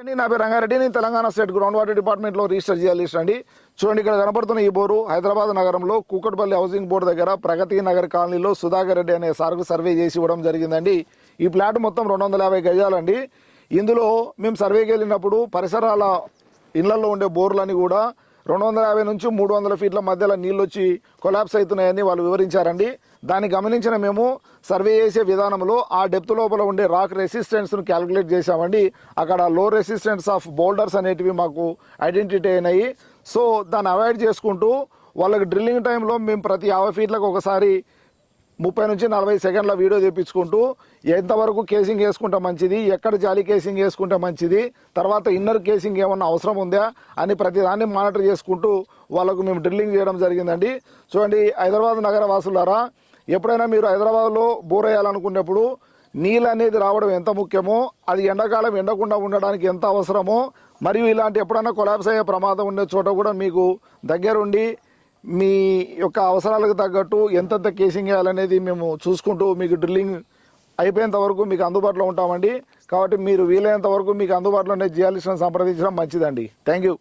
అండి. నా పేరు రంగారెడ్డి. నేను తెలంగాణ స్టేట్ గ్రౌండ్ వాటర్ డిపార్ట్మెంట్లో రిజిస్టర్ చేయాలి అండి. చూడండి ఇక్కడ కనపడుతున్న ఈ బోరు హైదరాబాద్ నగరంలో కూకట్పల్లి హౌసింగ్ బోర్డు దగ్గర ప్రగతి నగర్ కాలనీలో సుధాకర్ రెడ్డి అనే సార్కు సర్వే చేసి ఇవ్వడం జరిగిందండి. ఈ ప్లాట్ మొత్తం రెండు వందల యాభై గజాలండి. ఇందులో మేము సర్వేకి వెళ్ళినప్పుడు పరిసరాల ఇళ్ళలో ఉండే బోర్లని కూడా రెండు వందల యాభై నుంచి మూడు వందల ఫీట్ల మధ్యలో నీళ్ళు వచ్చి కొలాప్స్ అవుతున్నాయని వాళ్ళు వివరించారండి. దాన్ని గమనించిన మేము సర్వే చేసే విధానంలో ఆ డెప్త్ లోపల ఉండే రాక్ రెసిస్టెన్స్ను క్యాలిక్యులేట్ చేశామండి. అక్కడ లో రెసిస్టెన్స్ ఆఫ్ బోల్డర్స్ అనేటివి మాకు ఐడెంటిటీ అయినాయి. సో దాన్ని అవాయిడ్ చేసుకుంటూ వాళ్ళకి డ్రిల్లింగ్ టైంలో మేము ప్రతి యాభై ఫీట్లకు ఒకసారి ముప్పై నుంచి నలభై సెకండ్ల వీడియో తెప్పించుకుంటూ ఎంతవరకు కేసింగ్ వేసుకుంటే మంచిది ఎక్కడ జాలి కేసింగ్ వేసుకుంటే మంచిది తర్వాత ఇన్నర్ కేసింగ్ ఏమన్నా అవసరం ఉందా అని ప్రతిదాన్ని మానిటర్ చేసుకుంటూ వాళ్ళకు మేము డ్రిల్లింగ్ చేయడం జరిగిందండి. చూడండి హైదరాబాద్ నగర వాసులారా ఎప్పుడైనా మీరు హైదరాబాద్లో బోర్ వేయాలనుకున్నప్పుడు నీళ్ళు అనేది రావడం ఎంత ముఖ్యమో అది ఎండాకాలం ఎండకుండా ఉండడానికి ఎంత అవసరమో మరియు ఇలాంటి ఎప్పుడైనా కొలాబ్స్ అయ్యే ప్రమాదం ఉండే చోట కూడా మీకు దగ్గరుండి మీ యొక్క అవసరాలకు తగ్గట్టు ఎంతెంత కేసింగ్ వేయాలనేది మేము చూసుకుంటూ మీకు డ్రిల్లింగ్ అయిపోయేంత వరకు మీకు అందుబాటులో ఉంటామండి. కాబట్టి మీరు వీలైనంత వరకు మీకు అందుబాటులోనే జియాలిస్ట్ని సంప్రదించడం మంచిదండి. Thank you